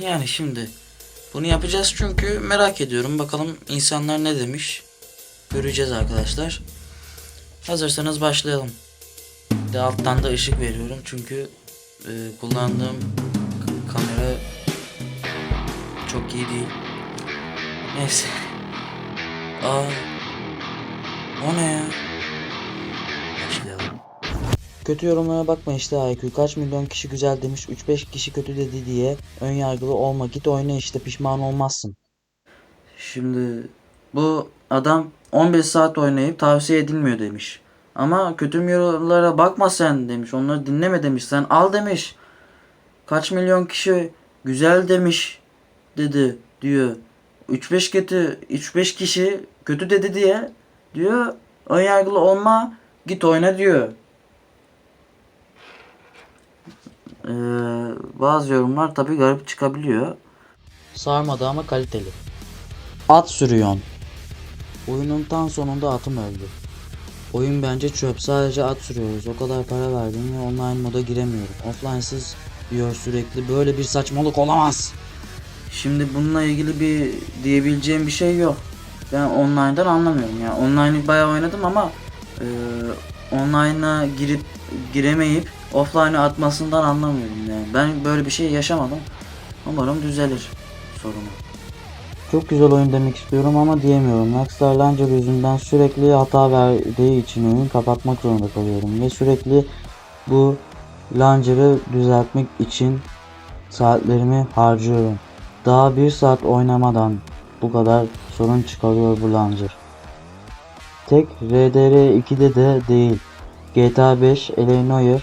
Yani şimdi bunu yapacağız çünkü merak ediyorum. Bakalım insanlar ne demiş. Göreceğiz arkadaşlar. Hazırsanız başlayalım. De alttan da ışık veriyorum çünkü e, kullandığım kamera çok iyi değil. Neyse. Aa. O ne ya? Kötü yorumlara bakma işte IQ. Kaç milyon kişi güzel demiş, 3-5 kişi kötü dedi diye ön yargılı olma. Git oyna işte pişman olmazsın. Şimdi bu adam 15 saat oynayıp tavsiye edilmiyor demiş. Ama kötü yorumlara bakma sen demiş. Onları dinleme demiş. Sen al demiş. Kaç milyon kişi güzel demiş dedi diyor. 3-5 kötü 3-5 kişi kötü dedi diye diyor ön yargılı olma git oyna diyor. Ee, bazı yorumlar tabi garip çıkabiliyor. Sarmadı ama kaliteli. At sürüyorsun. Oyunun tam sonunda atım öldü. Oyun bence çöp. Sadece at sürüyoruz. O kadar para verdim ve online moda giremiyorum. Offline'sız diyor sürekli. Böyle bir saçmalık olamaz. Şimdi bununla ilgili bir diyebileceğim bir şey yok. Ben online'dan anlamıyorum ya. Online'ı bayağı oynadım ama e, online'a girip giremeyip offline'a atmasından anlamıyorum yani. Ben böyle bir şey yaşamadım. Umarım düzelir sorunu. Çok güzel oyun demek istiyorum ama diyemiyorum. Rockstar Launcher yüzünden sürekli hata verdiği için oyun kapatmak zorunda kalıyorum. Ve sürekli bu Launcher'ı düzeltmek için saatlerimi harcıyorum. Daha bir saat oynamadan bu kadar sorun çıkarıyor bu Launcher. Tek RDR2'de de değil. GTA 5, LA Noire,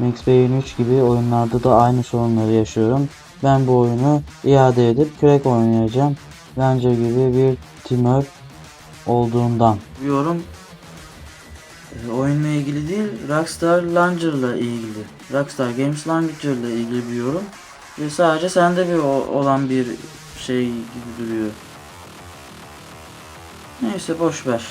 Max Payne 3 gibi oyunlarda da aynı sorunları yaşıyorum. Ben bu oyunu iade edip crack oynayacağım. Bence gibi bir timör olduğundan. Yorum e, oyunla ilgili değil, Rockstar Launcher'la ilgili. Rockstar Games Launcher'la ilgili bir yorum. Ve sadece sende bir olan bir şey gibi duruyor. Neyse boş ver.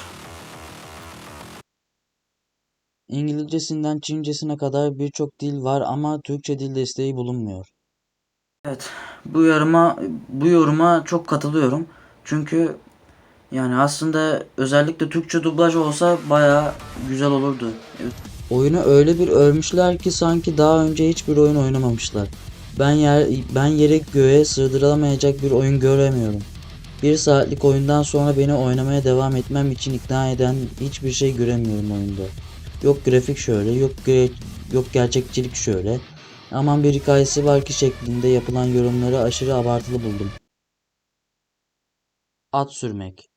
İngilizcesinden Çincesine kadar birçok dil var ama Türkçe dil desteği bulunmuyor. Evet, bu yoruma bu yoruma çok katılıyorum. Çünkü yani aslında özellikle Türkçe dublaj olsa baya güzel olurdu. Oyunu öyle bir örmüşler ki sanki daha önce hiçbir oyun oynamamışlar. Ben yer ben yere göğe sığdırılamayacak bir oyun göremiyorum. Bir saatlik oyundan sonra beni oynamaya devam etmem için ikna eden hiçbir şey göremiyorum oyunda. Yok grafik şöyle, yok gre- yok gerçekçilik şöyle. Aman bir hikayesi var ki şeklinde yapılan yorumları aşırı abartılı buldum. At sürmek.